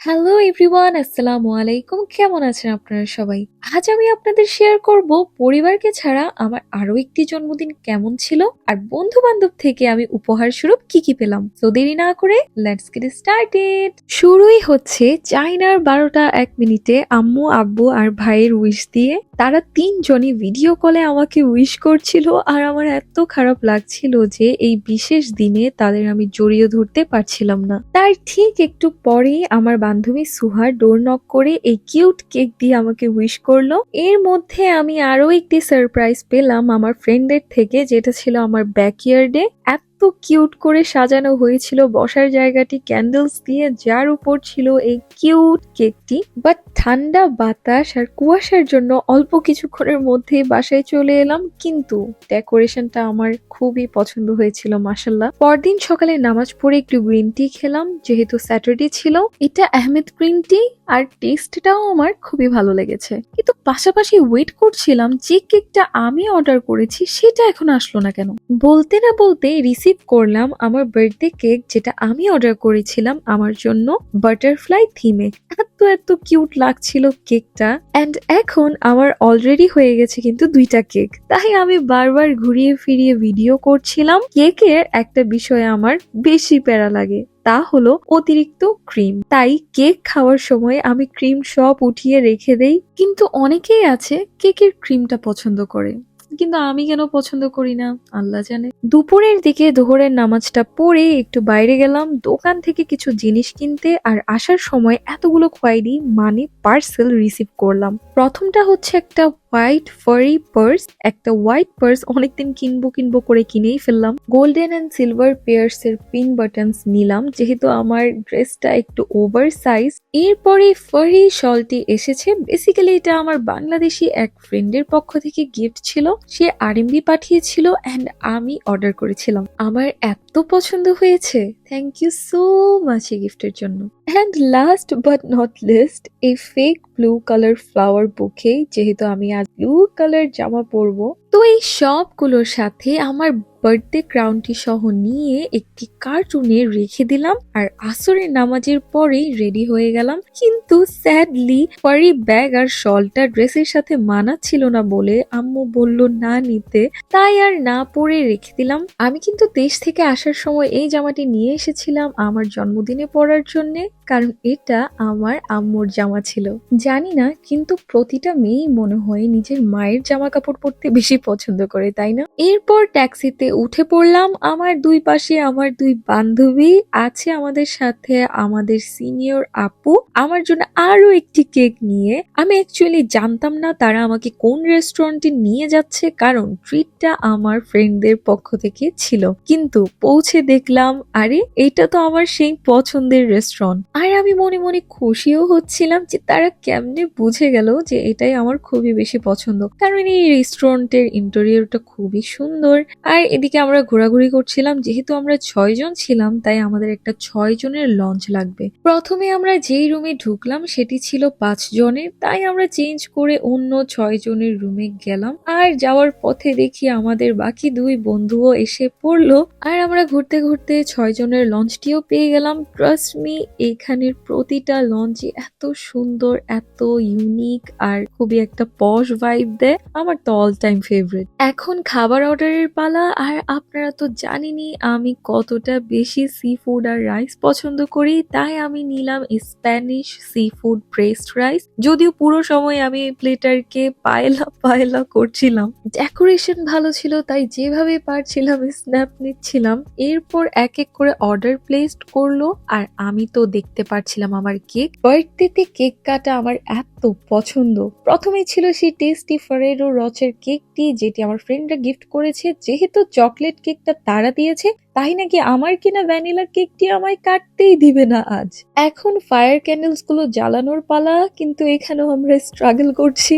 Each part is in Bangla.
হ্যালো এভরিওয়ান আসসালামু আলাইকুম কেমন আছেন আপনারা সবাই? আজ আমি আপনাদের শেয়ার করব পরিবারকে ছাড়া আমার আরও একটি জন্মদিন কেমন ছিল আর বন্ধু বান্ধব থেকে আমি উপহার স্বরূপ কি কি পেলাম। তো দেরি না করে লেটস গেট স্টার্টেড শুরুই হচ্ছে চাইনার বারোটা এক মিনিটে আম্মু, আব্বু আর ভাইয়ের উইশ দিয়ে। তারা তিনজনই ভিডিও কলে আমাকে উইশ করছিল আর আমার এত খারাপ লাগছিল যে এই বিশেষ দিনে তাদের আমি জড়িয়ে ধরতে পারছিলাম না। তার ঠিক একটু পরেই আমার বান্ধবী সুহার ডোর নক করে এই কিউট কেক দিয়ে আমাকে উইশ করল। এর মধ্যে আমি আরও একটি সারপ্রাইজ পেলাম আমার ফ্রেন্ডের থেকে, যেটা ছিল আমার ব্যাক ব্যাকইয়ার্ডে এত কিউট করে সাজানো হয়েছিল। বসার জায়গাটি ক্যান্ডেলস দিয়ে, যার উপর ছিল এই কিউট কেকটি। বাট ঠান্ডা বাতাস আর কুয়াশার জন্য অল্প কিছুক্ষণের মধ্যে বাসায় চলে এলাম। কিন্তু ডেকোরেশনটা আমার খুবই পছন্দ হয়েছিল মাসাল্লাহ পরদিন সকালে নামাজ পড়ে একটু গ্রিন টি খেলাম, যেহেতু স্যাটারডে ছিল। এটা আহমেদ গ্রিন টি আর টেস্টটাও আমার খুবই ভালো লেগেছে। কিন্তু পাশাপাশি ওয়েট করছিলাম যে কেকটা আমি অর্ডার করেছি, সেটা এখন আসলো না কেন? বলতে না বলতে রিসিভ করলাম আমার বার্থডে কেক যেটা আমি অর্ডার করেছিলাম আমার জন্য বাটারফ্লাই থিমে এত এত কিউট লাগছিল কেকটা অ্যান্ড এখন আমার অলরেডি হয়ে গেছে কিন্তু দুইটা কেক তাই আমি বারবার ঘুরিয়ে ফিরিয়ে ভিডিও করছিলাম। কেকের একটা বিষয়ে আমার বেশি প্যারা লাগে, তা হলো অতিরিক্ত ক্রিম তাই কেক খাওয়ার সময় আমি ক্রিম সব উঠিয়ে রেখে দেই। কিন্তু অনেকেই আছে কেকের ক্রিমটা পছন্দ করে। কিন্তু আমি কেন পছন্দ করি না? আল্লাহ জানে। দুপুরের দিকে দোহরের নামাজটা পড়ে একটু বাইরে গেলাম, দোকান থেকে কিছু জিনিস কিনতে আর আসার সময় এতগুলো খোয়াইডি মানে পার্সেল রিসিভ করলাম। প্রথমটা হচ্ছে একটা হোয়াইট ফারি পার্স একটা হোয়াইট পার্স অনেকদিন কিনবো কিনবো করে কিনেই ফেললাম। গোল্ডেন অ্যান্ড সিলভার পেয়ার্স এর পিন বাটনস নিলাম, যেহেতু আমার ড্রেসটা একটু ওভার সাইজ এরপরে ফারি শলটি এসেছে। বেসিক্যালি এটা আমার বাংলাদেশি এক ফ্রেন্ডের পক্ষ থেকে গিফট ছিল। সে আরএমবি পাঠিয়েছিল অ্যান্ড আমি অর্ডার করেছিলাম। আমার এত পছন্দ হয়েছে। থ্যাংক ইউ সো মাচ এই গিফটের জন্য। And last but not least এই fake blue colour flower bouquet যেহেতু আমি আজ ব্লু কালার জামা পরবো তো এই সবগুলোর সাথে আমার বার্থডে ক্রাউনটি সহ নিয়ে একটি কার্টুনে রেখে দিলাম আর আসরের নামাজের পরেই রেডি হয়ে গেলাম। কিন্তু স্যাডলি ফারি ব্যাগ আর শলটা ড্রেসের সাথে মানাচ্ছিল না বলে আম্মু বলল, না নিতে। তাই আর না পরে রেখে দিলাম। আমি কিন্তু দেশ থেকে আসার সময় এই জামাটি নিয়ে এসেছিলাম আমার জন্মদিনে পরার জন্য। কারণ এটা আমার আম্মুর জামা ছিল। জানি না, কিন্তু প্রতিটা মেয়েই মনে হয় নিজের মায়ের জামা কাপড় পরতে বেশি পছন্দ করে, তাই না? এরপর ট্যাক্সিতে উঠে পড়লাম। আমার দুই পাশে আমার দুই বান্ধবী আছে আমাদের সাথে, আমাদের সিনিয়র আপু। আমার জন্য আরও একটি কেক নিয়ে। আমি অ্যাকচুয়ালি জানতাম না তারা আমাকে কোন রেস্টুরেন্টে নিয়ে যাচ্ছে, কারণ ট্রিটটা আমার ফ্রেন্ডদের পক্ষ থেকে ছিল। কিন্তু পৌঁছে দেখলাম, আরে, এটা তো আমার সেই পছন্দের রেস্টুরেন্ট আর আমি মনে মনে খুশিও হচ্ছিলাম যে তারা কেমনে বুঝে গেল যে এটাই আমার খুবই বেশি পছন্দ। কারণ এই রেস্টুরেন্টের ইন্টেরিয়রটা খুবই সুন্দর। আর এদিকে আমরা ঘোরাঘুরি করছিলাম, যেহেতু আমরা ছয় জন ছিলাম, তাই আমাদের একটা ছয় জনের লঞ্চ লাগবে। প্রথমে আমরা যেই রুমে ঢুকলাম সেটি ছিল পাঁচ জনের, তাই আমরা চেঞ্জ করে অন্য ছয় জনের রুমে গেলাম। আর যাওয়ার পথে দেখি আমাদের বাকি দুই বন্ধুও এসে পড়ল। আর আমরা ঘুরতে ঘুরতে ছয় জনের লঞ্চটিও পেয়ে গেলাম। ট্রাস্ট মি এখানের প্রতিটা লঞ্চই এত সুন্দর, এত ইউনিক আর খুবই একটা পশ ভাইব দেয়। আমার তো অল টাইম ফেভারিট এখন খাবার অর্ডারের পালা আর আপনারা তো জানেনই, আমি কতটা বেশি সি ফুড আর রাইস পছন্দ করি। তাই আমি নিলাম Spanish seafood breast rice যদিও পুরো সময় আমি প্লেটারকে পায়লা পায়লা করছিলাম। ডেকোরেশন ভালো ছিল, তাই যেভাবে পারছিলাম স্ন্যাপ নিচ্ছিলাম। এরপর এক এক করে অর্ডার প্লেসড করল। আর আমি তো দেখতে পারছিলাম আমার কেক বার্থডেতে কেক কাটা আমার এত পছন্দ প্রথমে ছিল সেই টেস্টি ফরেরো রচের কেকটি যেটি আমার ফ্রেন্ডরা গিফট করেছে যেহেতু চকলেট কেকটা তারা দিয়েছে তাই নাকি আমার কিনা ভ্যানিলা কেকটি আমায় কাটতেই দিবে না আজ এখন ফায়ার ক্যান্ডেলসগুলো জ্বালানোর পালা কিন্তু এখানেও আমরা স্ট্রাগল করছি.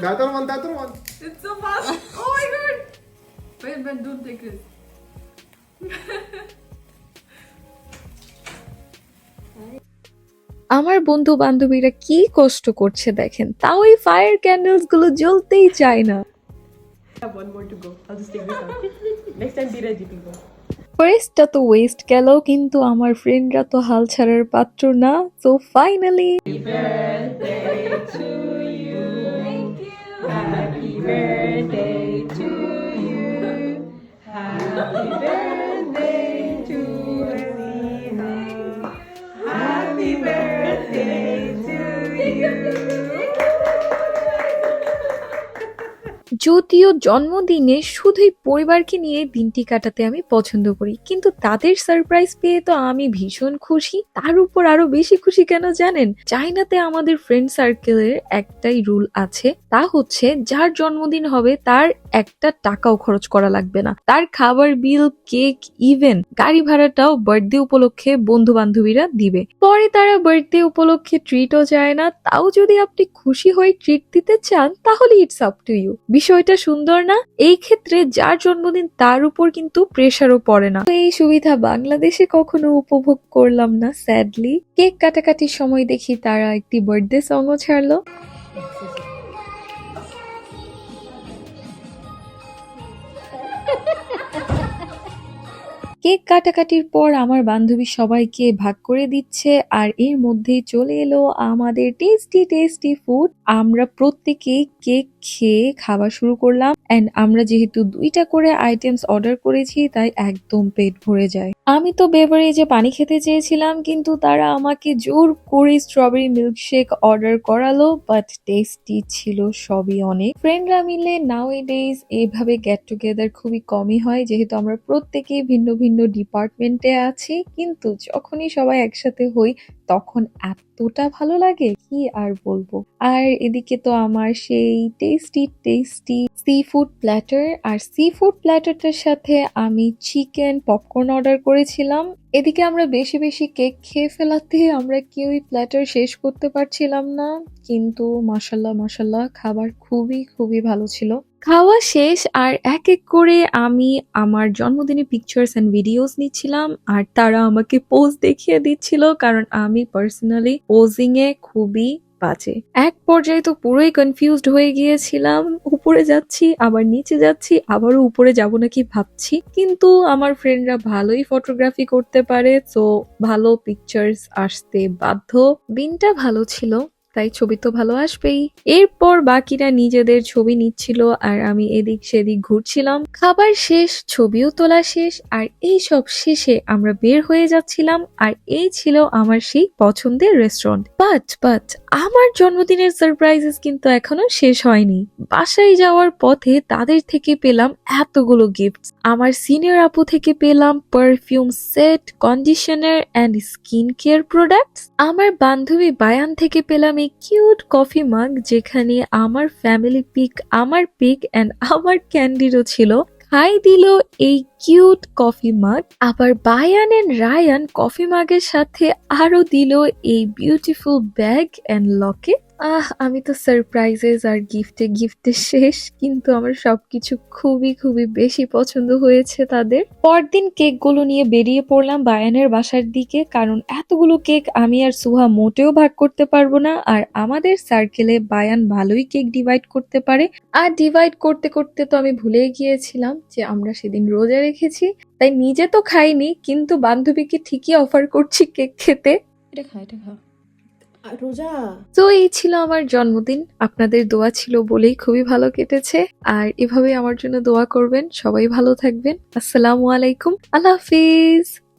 The other one, the other one. It's so fast. Oh my god. Wait, but don't take this. আমার বন্ধু বান্ধবীরা কি কষ্ট করছে দেখেন তাও এই ফায়ার ক্যান্ডেলসগুলো জ্বলতেই চায় না. ফার্স্টটা তো ওয়েস্ট গেল কিন্তু আমার ফ্রেন্ডরা তো হাল ছাড়ার পাত্র না তো ফাইনালি যদিও জন্মদিনে শুধুই পরিবারকে নিয়ে দিনটি কাটাতে আমি পছন্দ করি, কিন্তু তাদের সারপ্রাইজ পেয়ে তো আমি ভীষণ খুশি। তার উপর আরও বেশি খুশি কেন জানেন? চাইনাতে আমাদের ফ্রেন্ড সার্কেলের একটাই রুল আছে, তা হচ্ছে যার জন্মদিন হবে তার একটা টাকাও খরচ করা লাগবে না। তার খাবার বিল কেক ইভেন গাড়ি ভাড়াটাও বার্থডে উপলক্ষে বন্ধু বান্ধবীরা দিবে। পরে তারা বার্থডে উপলক্ষে ট্রিটও যায় না, তাও যদি আপনি খুশি হয়ে ট্রিট দিতে চান, তাহলে ইটস আপ টু ইউ বিষয়টা সুন্দর না? এই ক্ষেত্রে যার জন্মদিন তার উপর কিন্তু প্রেশারও পড়ে না। এই সুবিধা বাংলাদেশে কখনো উপভোগ করলাম না স্যাডলি কেক কাটাকাটির সময় দেখি তারা একটি বার্থডে সংও ছাড়লো। কেক কাটাকাটির পর আমার বান্ধবী সবাইকে ভাগ করে দিচ্ছে আর এর মধ্যেই চলে এলো আমাদের টেস্টি টেস্টি ফুড আমরা প্রত্যেকে কেক খেয়ে খাওয়া শুরু করলাম। অ্যান্ড আমরা যেহেতু দুইটা করে আইটেমস অর্ডার করেছি, তাই একদম পেট ভরে যায়। আমি তো বেভারেজে পানি খেতে চেয়েছিলাম, কিন্তু তারা আমাকে জোর করে স্ট্রবেরি মিল্কশেক অর্ডার করালো বাট টেস্টি ছিল সবই অনেক। ফ্রেন্ডরা মিলে নাও ডেজ এইভাবে গেট টুগেদার খুবই কমই হয়, যেহেতু আমরা প্রত্যেকেই ভিন্ন ভিন্ন ডিপার্টমেন্টে আছি, কিন্তু যখনই সবাই একসাথে হই, তখন এতটা ভালো লাগে, কি আর বলব? আর এদিকে তো আমার সেই tasty tasty seafood platter আর সি ফুড প্ল্যাটারটার সাথে আমি চিকেন পপকর্ন অর্ডার করেছিলাম। এদিকে আমরা বেশি বেশি কেক খেয়ে ফেলাতে আমরা কেউই প্ল্যাটার শেষ করতে পারছিলাম না। কিন্তু মাসাল্লাহ মাসাল্লাহ খাবার খুবই খুবই ভালো ছিল। খাওয়া শেষ আর এক এক করে আমি আমার জন্মদিনের পিকচার্স এন্ড ভিডিওস নিচ্ছিলাম আর তারা আমাকে পোজ দেখিয়ে দিচ্ছিল কারণ আমি পার্সোনালি পোজিং এ খুবই বাজে। এক পর্যায়ে তো পুরোই কনফিউজড হয়ে গিয়েছিলাম। উপরে যাচ্ছি, আবার নিচে যাচ্ছি, আবারও উপরে যাব নাকি ভাবছি। কিন্তু আমার ফ্রেন্ডরা ভালোই ফটোগ্রাফি করতে পারে তো ভালো পিকচার্স আসতে বাধ্য। দিনটা ভালো ছিল। তাই ছবি তো ভালো আসবেই। এরপর বাকিরা নিজেদের ছবি নিচ্ছিল আর আমি এদিক সেদিক ঘুরছিলাম। খাবার শেষ, ছবিও তোলা শেষ, আর এই সব শেষে আমরা বের হয়ে যাচ্ছিলাম আর এই ছিল আমার সেই পছন্দের রেস্টুরেন্ট বাট বাট আমার জন্মদিনের সারপ্রাইজেস কিন্তু এখনও শেষ হয়নি। বাসায় যাওয়ার পথে তাদের থেকে পেলাম এতগুলো গিফট আমার সিনিয়র আপু থেকে পেলাম perfume set conditioner and skin care products আমার বান্ধবী বায়ান থেকে পেলাম এই কিউট কফি মাগ যেখানে আমার ফ্যামিলি পিক আমার পিক অ্যান্ড আমার ক্যান্ডিরও ছিল। খাই দিল এই কিউট কফি মাগ আবার বায়ান অ্যান্ড রায়ান কফি মাগের সাথে আরও দিল এই বিউটিফুল ব্যাগ অ্যান্ড লকেট আহ, আমি তো সারপ্রাইজেস আর গিফটে গিফটে শেষ, কিন্তু আমার সবকিছু খুবই খুবই বেশি পছন্দ হয়েছে তাদের। পরদিন কেকগুলো নিয়ে বেরিয়ে পড়লাম বায়ানের বাসার দিকে, কারণ এতগুলো কেক আমি আর সুহা মোটেও ভাগ করতে পারব না, আর আমাদের সার্কেলে বায়ান ভালোই কেক ডিভাইড করতে পারে। আর ডিভাইড করতে করতে তো আমি ভুলে গিয়েছিলাম যে আমরা সেদিন রোজা রেখেছি, তাই নিজে তো খাইনি, কিন্তু বান্ধবীকে ঠিকই অফার করছি কেক খেতে। এটা খা এটা খা। রোজা? তো এই ছিল আমার জন্মদিন। আপনাদের দোয়া ছিল বলেই খুবই ভালো কেটেছে। আর এভাবে আমার জন্য দোয়া করবেন। সবাই ভালো থাকবেন। আসসালামু আলাইকুম। আল্লাহ হাফিজ।